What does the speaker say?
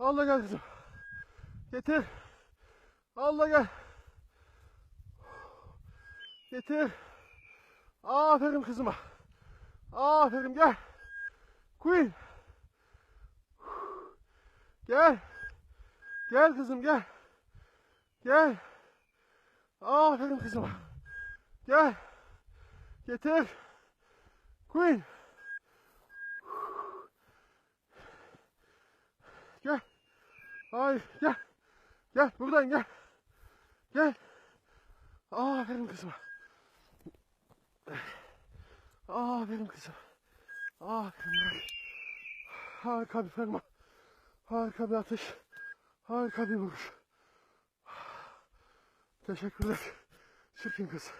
Allah gel kızım. Getir. Allah gel. Getir. Aferin kızıma. Aferin gel. Queen. Gel. Gel kızım gel. Gel. Aferin kızıma. Gel. Getir. Queen. Gel. Hayır gel. Gel buradan gel. Gel. Aferin kızıma. Aferin kızım. Aferin bırak. Harika bir ferma. Harika bir atış. Harika bir vuruş. Teşekkürler. Çirkin kız.